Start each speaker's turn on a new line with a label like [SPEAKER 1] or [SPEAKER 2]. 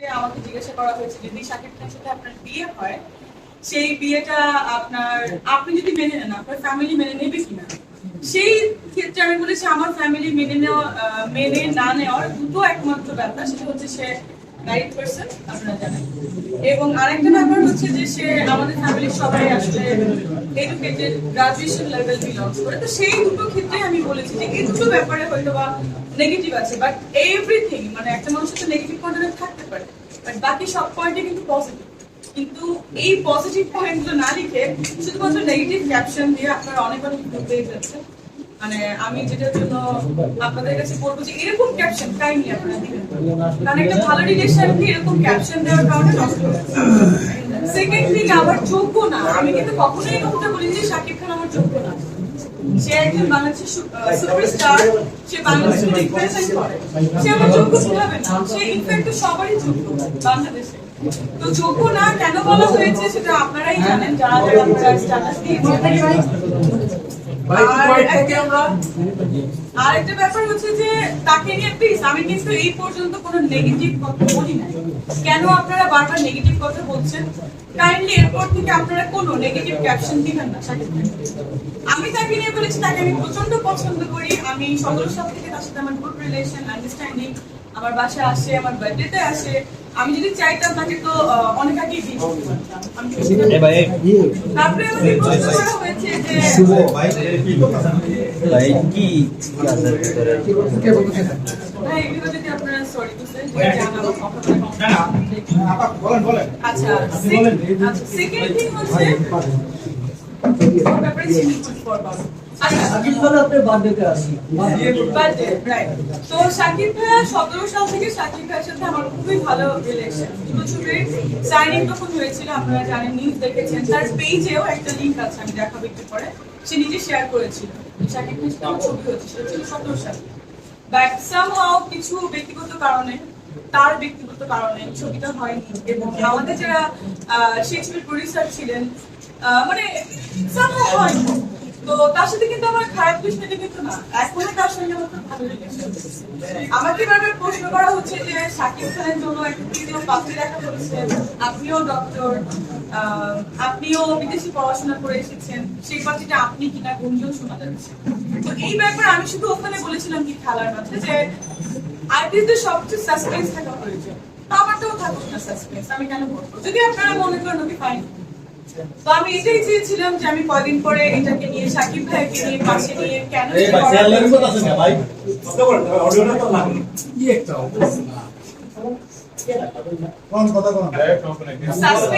[SPEAKER 1] আমাকে জিজ্ঞাসা করা হয়েছে যদি শাকিব সাথে আপনার বিয়ে হয়, সেই বিয়েটা আপনার, আপনি যদি মেনে নেন, আপনার ফ্যামিলি মেনে নেবে কিনা? সেই ক্ষেত্রে আমি বলেছি, আমার ফ্যামিলি মেনে নেওয়া মেনে না নেওয়ার দুটো একমাত্র ব্যাপার, সেটা হচ্ছে সে ম্যারিড পার্সন আপনারা জানেন। এবং আরেকটা ব্যাপার হচ্ছে যে সে আমাদের ফ্যামিলির সবাই আসলে এডুকেটেড গ্রাজুয়েশন লেভেল বিলংস করে। তো সেই দুটো ক্ষেত্রে আমি বলেছি যে এই ব্যাপারে হয়তো বা নেগেটিভ আছে বাট এভরিথিং মানে একটা মানুষের তো নেগেটিভ পয়েন্ট থাকতে পারে বাট বাকি সব পয়েন্টে কিন্তু পজিটিভ কিন্তু এই পজিটিভ পয়েন্টগুলো না লিখে শুধুমাত্র নেগেটিভ ক্যাপশন দিয়ে আপনারা অনেক অনেক ঘুরতেই যাচ্ছেন। মানে আমি যেটার জন্য আপনাদের কাছে বলব যে এরকম ক্যাপশন কারণ একটা ভালো এরকম ক্যাপশন দেওয়ার কারণে সেকেন্ড থিং আমার যোগ্য না, আমি কিন্তু কখনোই বলি যে শাকিব খান আমার যোগ্য না। সে একজন বাংলাদেশের সুপারস্টার সে সে আমার যোগ্য না? সে ইনফ্যাক্ট সবারই যোগ্য বাংলাদেশে। তো যোগ্য না কেন বলা হয়েছে সেটা আপনারাই জানেন, যারা যারা আর একটা- ব্যাপার হচ্ছে যে তাকে নিয়ে প্লিজ আমি কিন্তু এই পর্যন্ত কোনো নেগেটিভ কথা বলি না কেন আপনারা বারবার নেগেটিভ কথা বলছেন? কাইন্ডলি এরপর থেকে আপনারা কোনো নেগেটিভ ক্যাপশন দিবেন না। আমি তাকে নিয়ে বলেছি তাকে আমি প্রচণ্ড পছন্দ করি। আমি সদর সব থেকে তার সাথে আমার গুড রিলেশন আন্ডারস্ট্যান্ডিং আমার বাসায় আসে আমার বার্থডেতে আসে। আমি যদি চাইতাম তাকে তো অনেক আগেই দিতে পারতাম। তারপরে আমাকে প্রশ্ন করা হয়েছে যে আচ্ছা সেকেন্ড থিং হচ্ছে
[SPEAKER 2] সাকিব
[SPEAKER 1] সে নিজে শেয়ার করেছিল আমার ছবি হয়েছে সতেরো সাল বাট সামহাও কিছু ব্যক্তিগত কারণে তার ব্যক্তিগত কারণে ছবিটা হয়নি এবং আমাদের যারা সেই ছবির প্রডিউসার ছিলেন মানে সামহাও হয়নি তো তার সাথে কিন্তু আমার খারাপ দৃষ্টিতে কিন্তু না এখন তার সঙ্গে আমার ভালো আমাকে বারবার প্রশ্ন করা হচ্ছে যে শাকিব খানের জন্য একটা তৃতীয় পাত্রী দেখা হচ্ছে আপনিও ডক্টর আপনিও বিদেশি পড়াশোনা করে এসেছেন, সেই পাত্রীটা আপনি কিনা গুঞ্জন শোনা যাচ্ছে তো এই ব্যাপারে আমি শুধু ওখানে বলেছিলাম কি খেলার মাঝে যে আর্টিস্টদের সবচেয়ে সাসপেন্স থাকা প্রয়োজন। তো আমারটাও থাকুক না সাসপেন্স আমি কেন বলব? যদি আপনারা মনে করেন ওকে ফাইন তো আমি এটাই চেয়েছিলাম যে আমি কয়দিন পরে এটাকে নিয়ে সাকিব ভাইকে নিয়ে পাশে নিয়ে কেন? Suspense